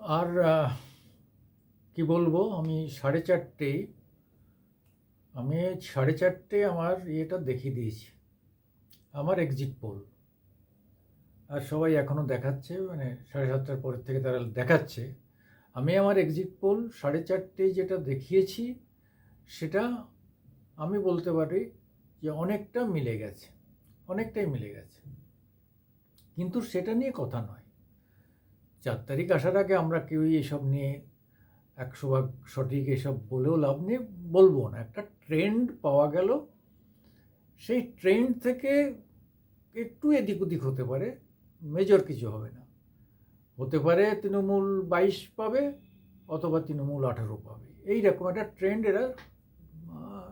আর কি বলব? আমি সাড়ে চারটেই আমি সাড়ে চারটে আমার ইয়েটা দেখিয়ে দিয়েছি। আমার এক্সিট পোল আর সবাই এখনও দেখাচ্ছে মানে সাড়ে সাতটার পরের থেকে তারা দেখাচ্ছে। আমি আমার এক্সিট পোল সাড়ে চারটে যেটা দেখিয়েছি, সেটা আমি বলতে পারি যে অনেকটা মিলে গেছে। অনেকটাই মিলে গেছে। কিন্তু সেটা নিয়ে কথা নয়। চার তারিখ আসার আগে আমরা কেউই এসব নিয়ে একশো ভাগ সঠিক এসব বলেও লাভ নেই, বলব না। একটা ট্রেন্ড পাওয়া গেল। সেই ট্রেন্ড থেকে একটু এদিক ওদিক হতে পারে মেজর কিছু হবে না। হতে পারে তৃণমূল বাইশ পাবে অথবা তৃণমূল আঠারো পাবে। এই রকম একটা ট্রেন্ড এরা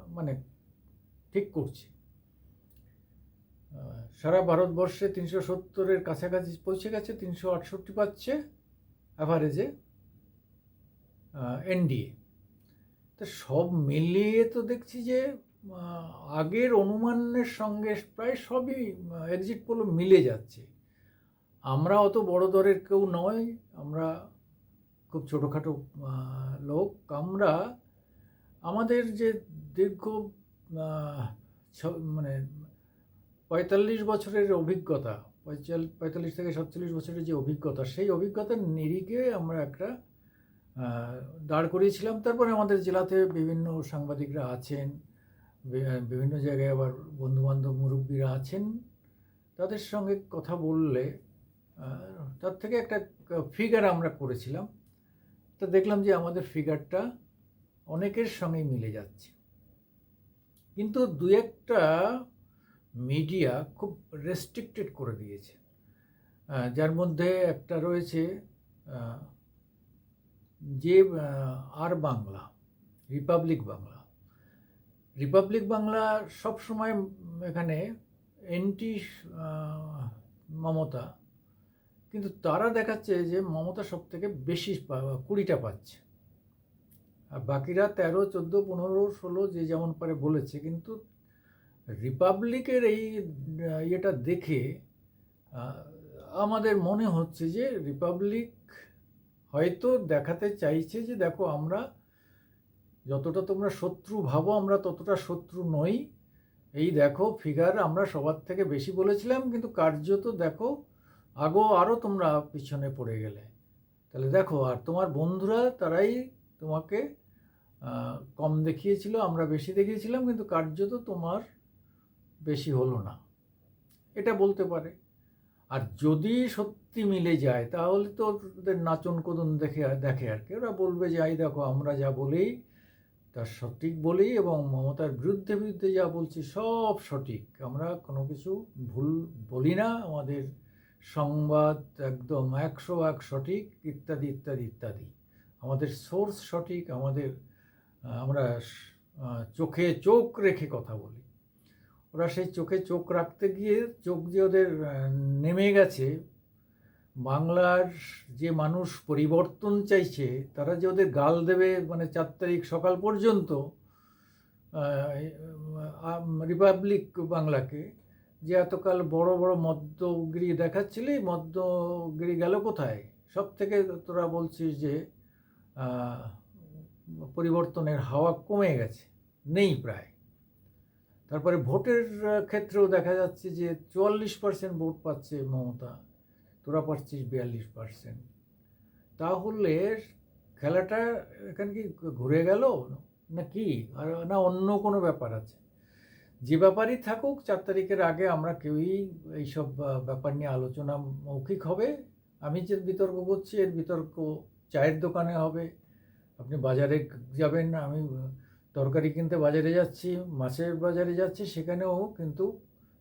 মানে ঠিক করছে। সারা ভারতবর্ষে তিনশো সত্তরের কাছাকাছি পৌঁছে গেছে, তিনশো আটষট্টি পাচ্ছে অ্যাভারেজে এনডিএ তো সব মিলিয়ে তো দেখছি যে আগের অনুমানের সঙ্গে প্রায় সবই এক্সিট পোল মিলে যাচ্ছে। আমরা অত বড় দরের কেউ নয়, আমরা খুব ছোটোখাটো লোক। আমরা, আমাদের যে দীর্ঘ মানে পঁয়তাল্লিশ বছরের অভিজ্ঞতা, পঁয়তাল- পঁয়তাল্লিশ থেকে সাতচল্লিশ বছরের যে অভিজ্ঞতা, সেই অভিজ্ঞতার নিরিখে আমরা একটা দাঁড় করিয়েছিলাম। তারপরে আমাদের জেলাতে বিভিন্ন সাংবাদিকরা আছেন বিভিন্ন জায়গায় আবার বন্ধুবান্ধব মুরব্বীরা আছেন। তাদের সঙ্গে কথা বললে তার থেকে একটা ফিগার আমরা করেছিলাম। তো দেখলাম যে আমাদের ফিগারটা অনেকের সঙ্গেই মিলে যাচ্ছে। কিন্তু দু একটা মিডিয়া খুব রেস্ট্রিক্টেড করে দিয়েছে। যার মধ্যে একটা রয়েছে যে আর বাংলা রিপাবলিক বাংলা রিপাবলিক বাংলা সব সময় এখানে এন্টি মমতা, কিন্তু তারা দেখাচ্ছে যে মমতা সব থেকে বেশি কুড়িটা পাচ্ছে। আর বাকিরা তেরো, চোদ্দ, পনেরো, ষোলো, যে যেমন পারে বলেছে, কিন্তু রিপাবলিকের এই ইয়েটা দেখে আমাদের মনে হচ্ছে যে রিপাবলিক হয়তো দেখাতে চাইছে যে দেখো আমরা যতটা তোমরা শত্রু ভাবো, আমরা ততটা শত্রু নই। এই দেখো ফিগার আমরা সবার থেকে বেশি বলেছিলাম, কিন্তু কার্যত দেখো আগো আরও তোমরা পিছনে পড়ে গেলে। তাহলে দেখো, আর তোমার বন্ধুরা তারাই তোমাকে কম দেখিয়েছিল, আমরা বেশি দেখিয়েছিলাম, কিন্তু কার্যত তোমার বেশি হলো না। এটা বলতে পারে। আর যদি সত্যি মিলে যায়, তাহলে তো ওদের নাচন কদন দেখে দেখে আর কি। ওরা বলবে যে, আই দেখো, আমরা যা বলি, তা সঠিক বলি এবং মমতার বিরুদ্ধে বিরুদ্ধে যা বলছি, সব সঠিক। আমরা কোনো কিছু ভুল বলি না। আমাদের সংবাদ একদম একশো এক সঠিক, ইত্যাদি ইত্যাদি ইত্যাদি। আমাদের সোর্স সঠিক, আমাদের, আমরা চোখে চোখ রেখে কথা বলি। ওরা সেই চোখে চোখ রাখতে গিয়ে চোখ যে ওদের নেমে গেছে। বাংলার যে মানুষ পরিবর্তন চাইছে, তারা যে ওদের গাল দেবে মানে চার তারিখ সকাল পর্যন্ত রিপাবলিক বাংলাকে, যে এতকাল বড় বড় মদ্যগিরি দেখাচ্ছিলি, মদ্যগিরি গেল কোথায়? সব থেকে তোরা বলছিস যে পরিবর্তনের হাওয়া কমে গেছে, নেই প্রায়। তারপরে ভোটের ক্ষেত্রেও দেখা যাচ্ছে যে চুয়াল্লিশ পার্সেন্ট ভোট পাচ্ছে মমতা, তোরা পাচ্ছিস বিয়াল্লিশ পার্সেন্ট তাহলে খেলাটা এখানে কি ঘুরে গেল? না কি? আর না অন্য কোনো ব্যাপার আছে? যে ব্যাপারই থাকুক, চার তারিখের আগে আমরা কেউই এইসব ব্যাপার নিয়ে আলোচনা মৌখিক হবে। আমি যে বিতর্ক করছি, এর বিতর্ক চায়ের দোকানে হবে। আপনি বাজারে যাবেন, আমি তরকারি কিনতে বাজারে যাচ্ছি, মাছের বাজারে যাচ্ছি, সেখানেও কিন্তু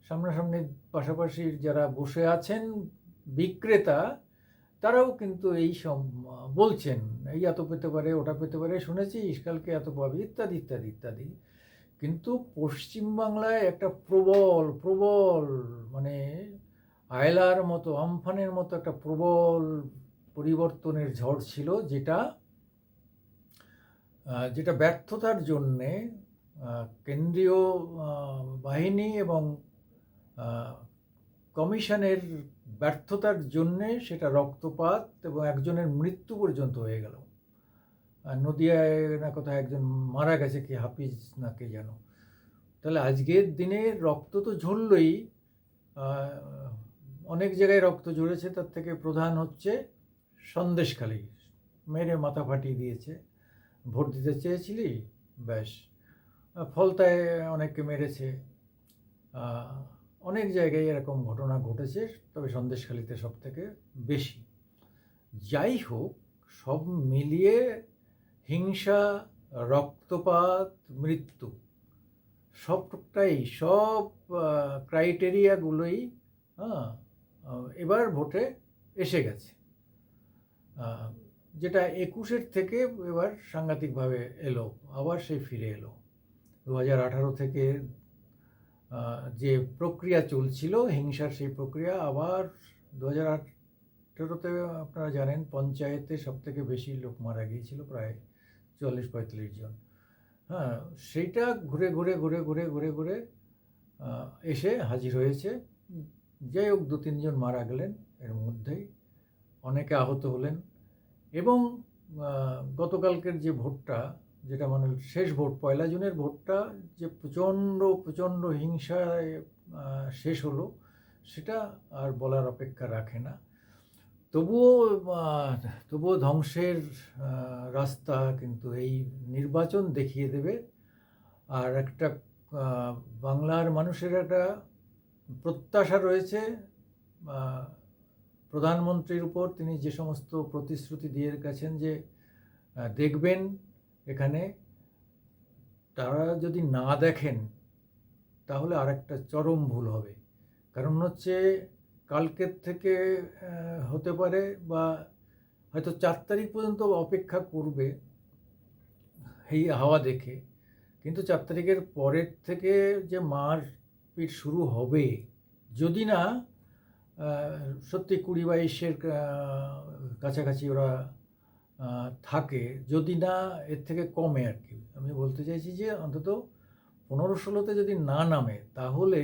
সামনাসামনি পাশাপাশি যারা বসে আছেন বিক্রেতা, তারাও কিন্তু এই সব বলছেন, এই এত পেতে পারে, ওটা পেতে পারে, শুনেছি, ইসকালকে এত পাবে, ইত্যাদি ইত্যাদি ইত্যাদি। কিন্তু পশ্চিমবাংলায় একটা প্রবল প্রবল মানে আয়লার মতো, আমফানের মতো একটা প্রবল পরিবর্তনের ঝড় ছিল, যেটা যেটা ব্যর্থতার জন্যে কেন্দ্রীয় বাহিনী এবং কমিশনের ব্যর্থতার জন্যে সেটা রক্তপাত এবং একজনের মৃত্যু পর্যন্ত হয়ে গেল। নদিয়ায় না কোথায় একজন মারা গেছে, কি হাফিজ না কে যেন তাহলে আজকের দিনে রক্ত তো ঝরলই অনেক জায়গায় রক্ত ঝরেছে, তার থেকে প্রধান হচ্ছে সন্দেশখালী। মেরে মাথা ফাটিয়ে দিয়েছে। ভোট দিতে চেয়েছিলি? ব্যাস। ফলতায় অনেককে মেরেছে। অনেক জায়গায় এরকম ঘটনা ঘটেছে, তবে সন্দেশখালীতে সব থেকে বেশি। যাই হোক, সব মিলিয়ে হিংসা, রক্তপাত, মৃত্যু, সবটাই, সব ক্রাইটেরিয়াগুলোই হ্যাঁ এবার ভোটে এসে গেছে। যেটা একুশের থেকে এবার সাংঘাতিকভাবে এলো, আবার সে ফিরে এলো। দু হাজার আঠারো থেকে যে প্রক্রিয়া চলছিল, হিংসার সেই প্রক্রিয়া, আবার দু হাজার আঠেরোতে আপনারা জানেন, পঞ্চায়েতে সব থেকে বেশি লোক মারা গিয়েছিল, প্রায় চল্লিশ পঁয়তাল্লিশ জন। হ্যাঁ সেইটা ঘুরে ঘুরে ঘুরে ঘুরে ঘুরে ঘুরে এসে হাজির হয়েছে। যাই হোক দু তিনজন মারা গেলেন, এর মধ্যেই। অনেকে আহত হলেন। এবং গতকালকের যে ভোটটা, যেটা মানে শেষ ভোট, পয়লা জুনের ভোটটা যে প্রচণ্ড প্রচণ্ড হিংসায় শেষ হলো, সেটা আর বলার অপেক্ষা রাখে না। তবুও তবুও ধ্বংসের রাস্তা কিন্তু এই নির্বাচন দেখিয়ে দেবে। আর একটা বাংলার মানুষের একটা প্রত্যাশা রয়েছে প্রধানমন্ত্রীর উপর তিনি যে সমস্ত প্রতিশ্রুতি দিয়ে গেছেন যে দেখবেন এখানে তারা যদি না দেখেন, তাহলে আরেকটা চরম ভুল হবে। কারণ হচ্ছে কালকের থেকে হতে পারে বা হয়তো চার তারিখ পর্যন্ত অপেক্ষা করবে এই হাওয়া দেখে। কিন্তু চার তারিখের পরের থেকে যে মারপিট শুরু হবে, যদি না সত্যি কুড়ি বাইশের কাছাকাছি ওরা থাকে। যদি না, এর থেকে কমে আর কি। আমি বলতে চাইছি যে, অন্তত পনেরো ষোলোতে যদি না নামে, তাহলে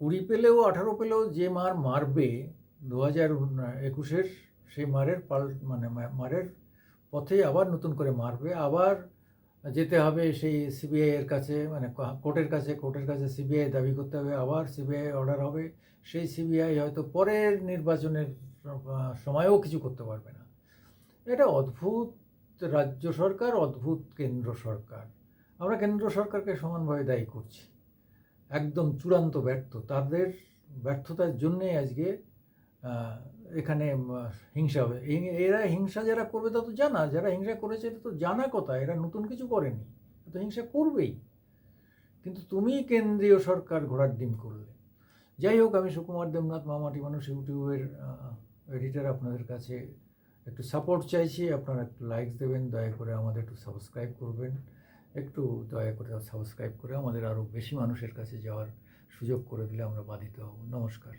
কুড়ি পেলেও, আঠারো পেলেও যে মার মারবে দু হাজার একুশের সেই মারের পাল মানে মারের পথে আবার নতুন করে মারবে। আবার যেতে হবে সেই সিবিআই এর কাছে মানে কোর্টের কাছে কোর্টের কাছে সিবিআই দাবি করতে হবে, আবার সিবিআই অর্ডার হবে। সেই সিবিআই হয়তো পরের নির্বাচনের সময়ও কিছু করতে পারবে না। এটা অদ্ভুত রাজ্য সরকার, অদ্ভুত কেন্দ্র সরকার। আমরা কেন্দ্র সরকারকে সমানভাবে দায়ী করছি। একদম চূড়ান্ত ব্যর্থ। তাদের ব্যর্থতার জন্যে আজকে এখানে হিংসা হবে। এরা হিংসা যারা করবে, তা তো জানা। যারা হিংসা করেছে এটা তো জানা কথা। এরা নতুন কিছু করেনি। তো হিংসা করবেই। কিন্তু তুমি কেন্দ্রীয় সরকার ঘোড়ার ডিম করলে। যাই হোক, আমি সুকুমার দেবনাথ মামাটি মানুষ, ইউটিউবের এডিটার আপনাদের কাছে একটু সাপোর্ট চাইছি। আপনারা একটু লাইকস দেবেন, দয়া করে আমাদের একটু সাবস্ক্রাইব করবেন। একটু দয়া করে সাবস্ক্রাইব করে আমাদের আরও বেশি মানুষের কাছে যাওয়ার সুযোগ করে দিলে আমরা বাধিত হব। নমস্কার।